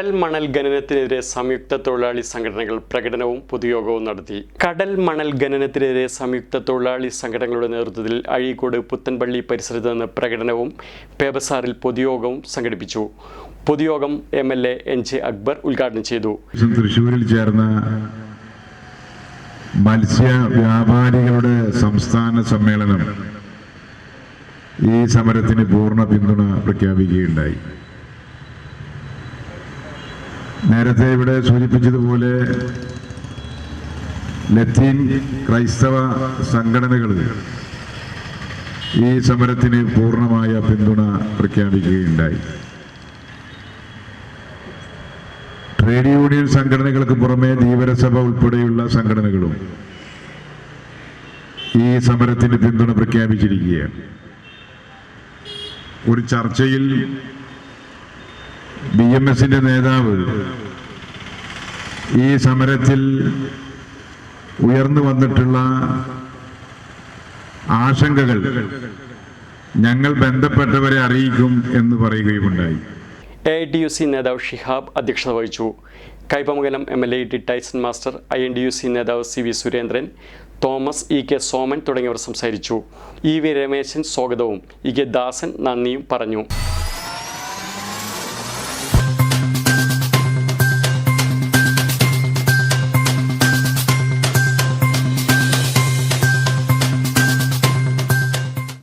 കടൽ മണൽ ഖനനത്തിനെതിരെ സംയുക്ത തൊഴിലാളി സംഘടനകൾ പ്രകടനവും പൊതുയോഗവും നടത്തി. കടൽ മണൽ ഖനനത്തിനെതിരെ സംയുക്ത തൊഴിലാളി സംഘടനകളുടെ നേതൃത്വത്തിൽ അഴീക്കോട് പുത്തൻപള്ളി പരിസരത്ത് നിന്ന് പ്രകടനവും പേബസാറിൽ പൊതുയോഗവും സംഘടിപ്പിച്ചു. പൊതുയോഗം M L A N J Akbar ഉദ്ഘാടനം ചെയ്തു. തൃശ്ശൂരിൽ ചേർന്ന മത്സ്യ വ്യാപാരികളുടെ സംസ്ഥാന സമ്മേളനം ഈ സമരത്തിന് പൂർണ പിന്തുണ പ്രഖ്യാപിക്കുകയുണ്ടായി. നേരത്തെ ഇവിടെ സൂചിപ്പിച്ചതുപോലെ ലത്തീൻ ക്രൈസ്തവ സംഘടനകൾ ഈ സമരത്തിന് പൂർണമായ പിന്തുണ പ്രഖ്യാപിക്കുകയുണ്ടായി. ട്രേഡ് യൂണിയൻ സംഘടനകൾക്ക് പുറമെ ധീവരസഭ ഉൾപ്പെടെയുള്ള സംഘടനകളും ഈ സമരത്തിന് പിന്തുണ പ്രഖ്യാപിച്ചിരിക്കുകയാണ്. ഒരു ചർച്ചയിൽ ബി എം എസിന്റെ നേതാവ് ഈ സമരത്തിൽ ഉയർന്നു വന്നിട്ടുള്ള ആശങ്കകൾ ഞങ്ങൾ ബന്ധപ്പെട്ടവരെ അറിയിക്കും എന്ന് പറയുകയുമുണ്ടായി. A I T U C നേതാവ് ഷിഹാബ് അധ്യക്ഷത വഹിച്ചു. Kaipamangalam M L A T Taison master I N D U C നേതാവ് C V Surendran Thomas E K Soman തുടങ്ങിയവർ സംസാരിച്ചു. ഇ വി രമേശൻ സ്വാഗതവും ഇ കെ ദാസൻ നന്ദിയും പറഞ്ഞു.